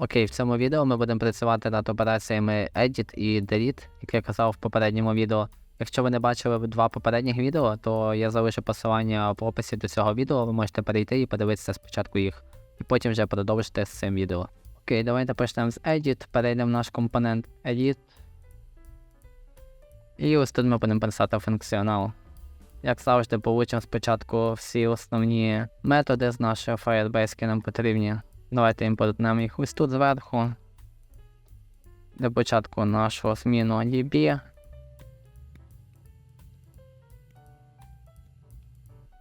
Окей, в цьому відео ми будемо працювати над операціями Edit і Delete, як я казав в попередньому відео. Якщо ви не бачили два попередніх відео, то я залишу посилання в описі до цього відео, ви можете перейти і подивитися спочатку їх, і потім вже продовжити з цим відео. Окей, давайте почнемо з Edit, перейдемо в наш компонент Edit. І ось тут ми будемо писати функціонал. Як завжди, получимо спочатку всі основні методи з нашої Firebase, які нам потрібні. Давайте імпортнемо їх ось тут зверху. Для початку нашого зміну DB.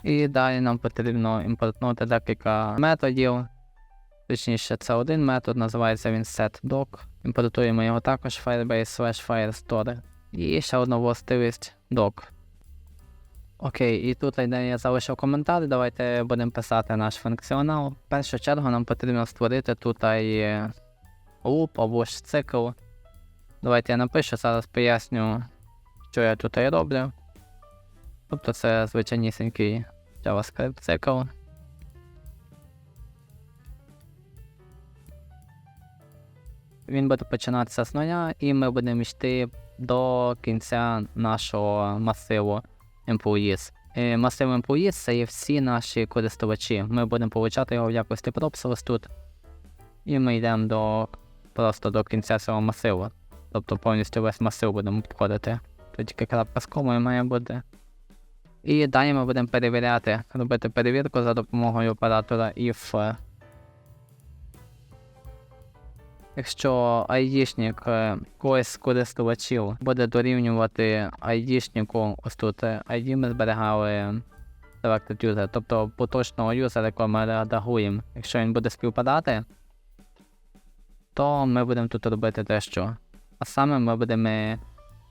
І далі нам потрібно імпортнути декілька методів. Точніше, це один метод, називається він setDoc. Імпортуємо його також Firebase Firestore. І ще одну властивість doc. Окей, і тут де я залишив коментар, давайте будемо писати наш функціонал. В першу чергу нам потрібно створити тут луп або ж цикл. Давайте я напишу, зараз поясню, що я тут роблю. Тобто це звичайнісінький JavaScript цикл. Він буде починатися з нуля, і ми будемо йти до кінця нашого масиву employees. Е, Масив employees це є всі наші користувачі. Ми будемо получати його в якості ось тут. І ми йдемо до просто до кінця цього масиву. Тобто повністю весь масив будемо обходити. Тут тільки крапка з комою має бути. І далі ми будемо перевіряти, робити перевірку за допомогою оператора if. Якщо айдішник е, когось користувачів буде дорівнювати айдішнику, ось тут е, ID ми зберігали selected user, тобто поточного юзера, якого ми редагуємо. Якщо він буде співпадати, то ми будемо тут робити те, що. А саме ми будемо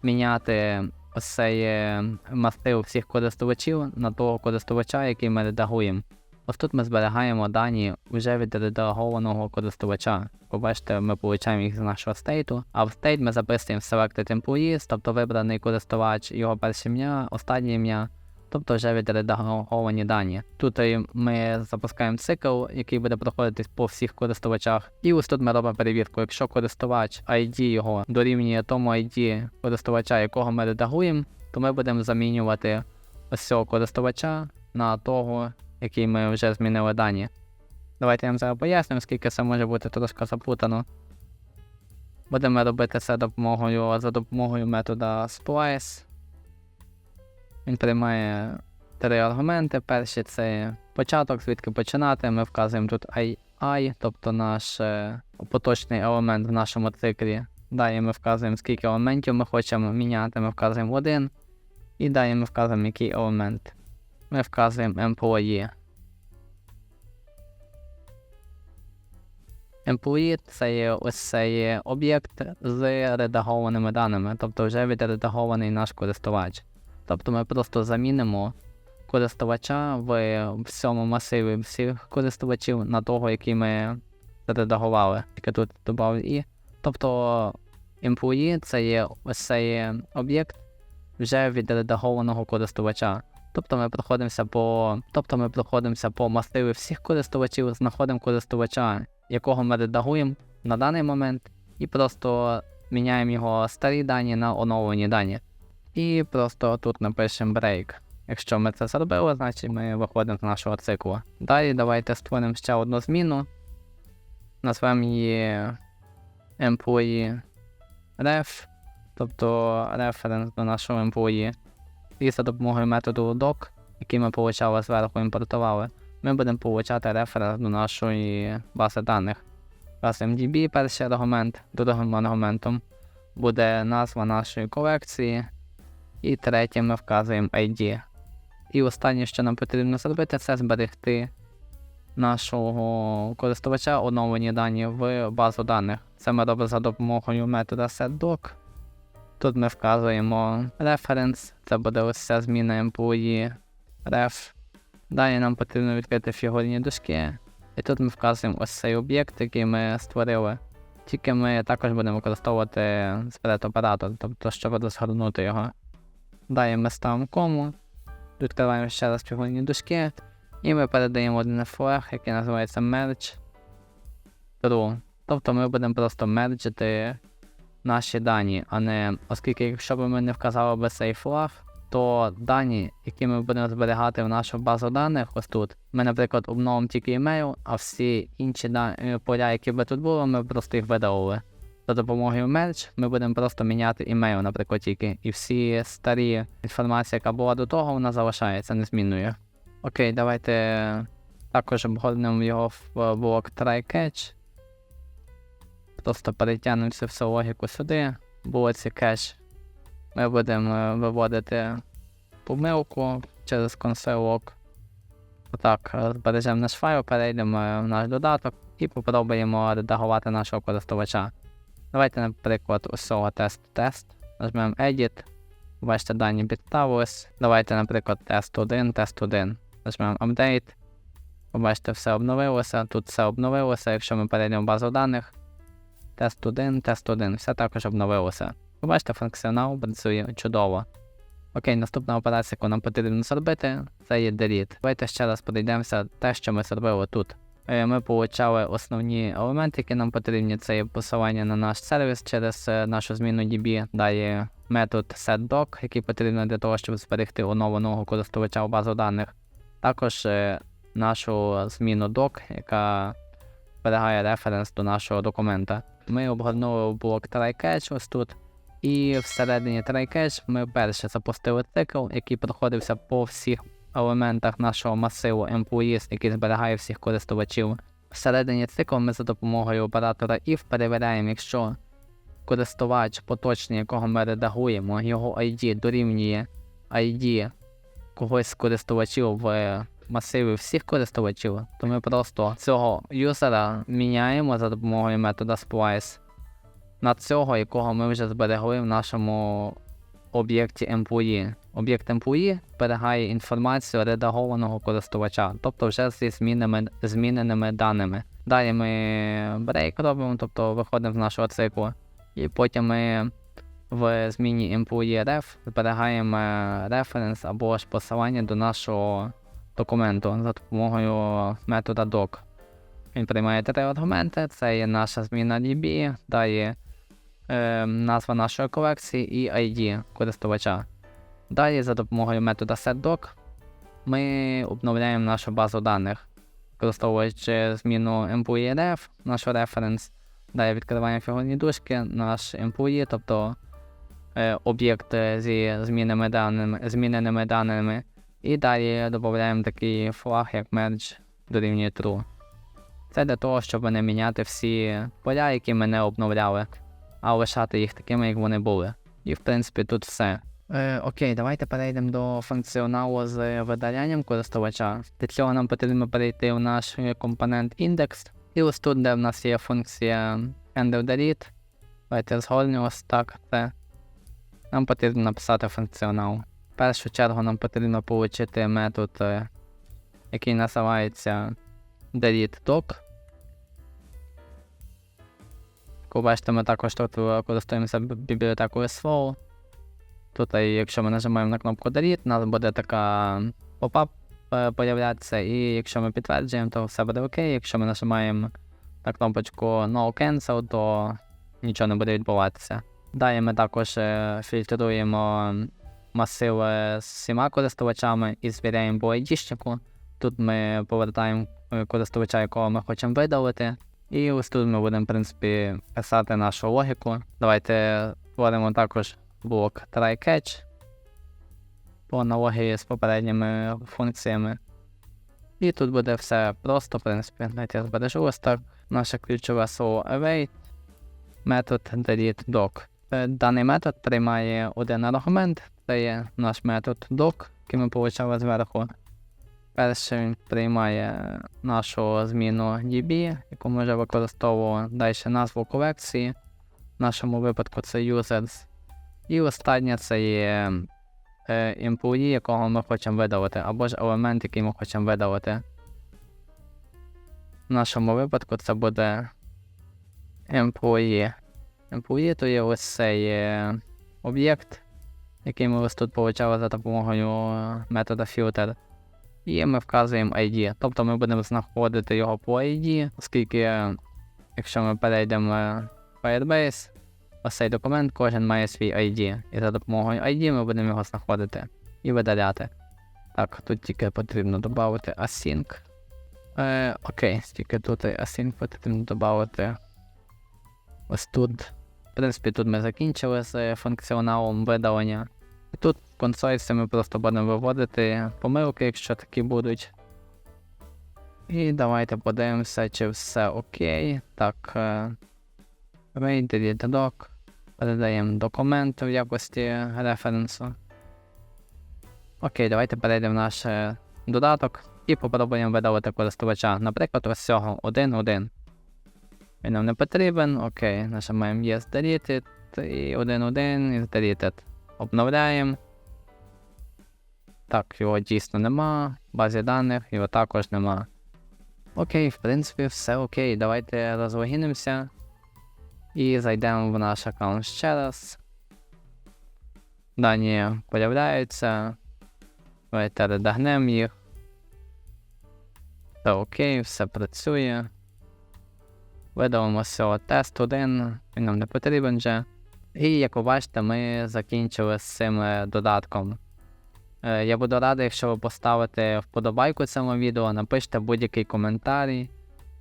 міняти ось цей е, масив всіх користувачів на того користувача, який ми редагуємо. Ось тут ми зберігаємо дані вже від редагованого користувача. Побачите, ми получаємо їх з нашого стейту, а в стейт ми записуємо selected employees, тобто вибраний користувач, його перше ім'я, останнє ім'я, тобто вже відредаговані дані. Тут ми запускаємо цикл, який буде проходити по всіх користувачах. І ось тут ми робимо перевірку. Якщо користувач ID його дорівнює тому ID користувача, якого ми редагуємо, то ми будемо замінювати ось цього користувача на того який ми вже змінили дані. Давайте я вам зараз поясню, оскільки це може бути трошки запутано. Будемо робити це допомогою, за допомогою метода splice. Він приймає три аргументи. Перший це початок, звідки починати. Ми вказуємо тут AI, тобто наш е, поточний елемент в нашому циклі. Далі ми вказуємо, скільки елементів ми хочемо міняти, ми вказуємо один. І далі ми вказуємо, який елемент ми вказуємо employee. Employee це є ось цей об'єкт з редагованими даними, тобто вже відредагований наш користувач. Тобто ми просто замінимо користувача в всьому масиві всіх користувачів на того, який ми редагували. Тільки тут додав і. Тобто employee це є ось цей об'єкт вже відредагованого користувача. Тобто ми проходимося по тобто ми проходимося по масиві всіх користувачів, знаходимо користувача, якого ми редагуємо на даний момент, і просто міняємо його старі дані на оновлені дані. І просто тут напишемо break. Якщо ми це зробили, значить ми виходимо з нашого циклу. Далі давайте створимо ще одну зміну. Назвемо її employee ref, тобто референс до нашого employee. І за допомогою методу doc, який ми получали зверху імпортували, ми будемо получати референс до нашої бази даних. Вказуємо DB перший аргумент, другим аргументом буде назва нашої колекції. І третім ми вказуємо ID. І останнє, що нам потрібно зробити, це зберегти нашого користувача оновлені дані в базу даних. Це ми робимо за допомогою метода setDoc. Тут ми вказуємо reference, це буде ось ця зміна employee ref. Далі нам потрібно відкрити фігурні дужки. І тут ми вказуємо ось цей об'єкт, який ми створили. Тільки ми також будемо використовувати spread оператор, тобто щоб розгорнути його. Далі ми ставимо кому, відкриваємо ще раз фігурні дужки, і ми передаємо один флаг, який називається merge true. Тобто ми будемо просто мерджити наші дані, а не оскільки, якщо б ми не вказали би цей флаг, то дані, які ми будемо зберігати в нашу базу даних, ось тут, ми, наприклад, обновимо тільки емейл, а всі інші да- е, поля, які би тут були, ми просто їх видалили. За допомогою merge ми будемо просто міняти імейл, наприклад, тільки. І всі старі інформація, яка була до того, вона залишається незмінною. Окей, давайте також обгорнемо його в е, блок try-catch. Просто перетягнемо цю всю логіку сюди. Блоці cache ми будемо е, виводити помилку через log. Отак, збережемо наш файл, перейдемо в наш додаток і попробуємо редагувати нашого користувача. Давайте, наприклад, ось цього тест-тест. Нажмемо Edit. Бачите, дані підставились. Давайте, наприклад, тест 1, тест 1. Нажмемо Update. Побачите, все обновилося. Тут все обновилося. Якщо ми перейдемо в базу даних. Тест 1, тест 1. Все також обновилося. Побачите, функціонал працює чудово. Окей, наступна операція, яку нам потрібно зробити, це є delete. Давайте ще раз подійдемося те, що ми зробили тут. Е, Ми получали основні елементи, які нам потрібні. Це є посилання на наш сервіс через е, нашу зміну DB. Далі метод setDoc, який потрібен для того, щоб зберегти оновленого користувача в базу даних. Також е, нашу зміну doc, яка зберігає референс до нашого документа. Ми обгорнули блок try-catch ось тут. І всередині try-catch ми перше запустили цикл, який проходився по всіх елементах нашого масиву employees, який зберігає всіх користувачів. Всередині циклу ми за допомогою оператора if перевіряємо, якщо користувач поточний, якого ми редагуємо, його ID дорівнює ID когось з користувачів в масиві всіх користувачів, то ми просто цього юзера міняємо за допомогою метода splice на цього, якого ми вже зберегли в нашому об'єкті employee. Об'єкт employee зберігає інформацію редагованого користувача, тобто вже зі зміненими, зміненими даними. Далі ми брейк робимо, тобто виходимо з нашого циклу, і потім ми в зміні employee ref зберігаємо референс або ж посилання до нашого документу за допомогою метода doc. Він приймає три аргументи: це є наша зміна DB, далі е, назва нашої колекції і ID користувача. Далі за допомогою метода setDoc ми обновляємо нашу базу даних, використовуючи зміну employee.ref, наш референс. Далі відкриваємо фігурні дужки, наш employee, тобто е, об'єкт е, зі зміненими даними, зміненими даними. І далі додаємо такий флаг, як merge дорівнює true. Це для того, щоб не міняти всі поля, які ми не обновляли, а лишати їх такими, як вони були. І в принципі тут все. Е, окей, давайте перейдемо до функціоналу з видалянням користувача. Для цього нам потрібно перейти в наш компонент index. І ось тут, де в нас є функція handle delete. Давайте згорнемо так це. Нам потрібно написати функціонал. В першу чергу нам потрібно отримати метод, е, який називається delete doc. Як бачите, ми також тут користуємося бібліотекою slow. Тут, е, якщо ми нажимаємо на кнопку Delete, у нас буде така попап е, появлятися, і якщо ми підтверджуємо, то все буде окей. Якщо ми нажимаємо на кнопочку No Cancel, то нічого не буде відбуватися. Далі ми також фільтруємо масив з всіма користувачами і звіряємо по ID-щику. Тут ми повертаємо е, користувача, якого ми хочемо видалити. І ось тут ми будемо, в принципі, писати нашу логіку. Давайте створимо також блок try-catch по аналогії з попередніми функціями. І тут буде все просто, в принципі. Давайте я збережу ось так. Наше ключове слово await, метод delete doc. Е, Даний метод приймає один аргумент, це є наш метод doc, який ми отримали зверху. Перший він приймає нашу зміну DB, яку ми вже використовували. Далі назву колекції. В нашому випадку це users. І останнє це є е, employee, якого ми хочемо видалити, або ж елемент, який ми хочемо видалити. В нашому випадку це буде employee. Employee то є ось цей е, об'єкт, який ми ось тут получали за допомогою е, метода filter. І ми вказуємо ID. Тобто ми будемо знаходити його по ID, оскільки якщо ми перейдемо в Firebase, ось цей документ, кожен має свій ID. І за допомогою ID ми будемо його знаходити і видаляти. Так, тут тільки потрібно додати async. Е, окей, тільки тут async потрібно додати. Ось тут. В принципі, тут ми закінчили з функціоналом видалення. І тут в консольці ми просто будемо виводити помилки, якщо такі будуть. І давайте подивимося, чи все окей. Так. е, Read, delete doc. Передаємо документ в якості референсу. Окей, давайте перейдемо в наш е, додаток і попробуємо видалити користувача. Наприклад, ось цього 1.1. Він нам не потрібен. Окей, нажимаємо Yes Deleted і 1.1 is deleted. Обновляємо. Так, його дійсно нема. В базі даних його також нема. Окей, в принципі, все окей. Давайте розлогінимося. І зайдемо в наш аккаунт ще раз. Дані появляються. Давайте редагнемо їх. Все окей, все працює. Видалимо з тест 1, він нам не потрібен вже. І як ви бачите, ми закінчили з цим е, додатком. Е, Я буду радий, якщо ви поставите вподобайку цьому відео, напишете будь-який коментарій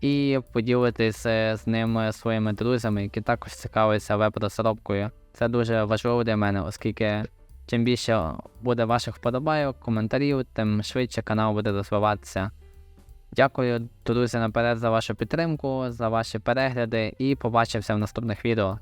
і поділитесь е, з ним своїми друзями, які також цікавляться веб-розробкою. Це дуже важливо для мене, оскільки чим більше буде ваших вподобайок, коментарів, тим швидше канал буде розвиватися. Дякую, друзі, наперед за вашу підтримку, за ваші перегляди і побачимося в наступних відео.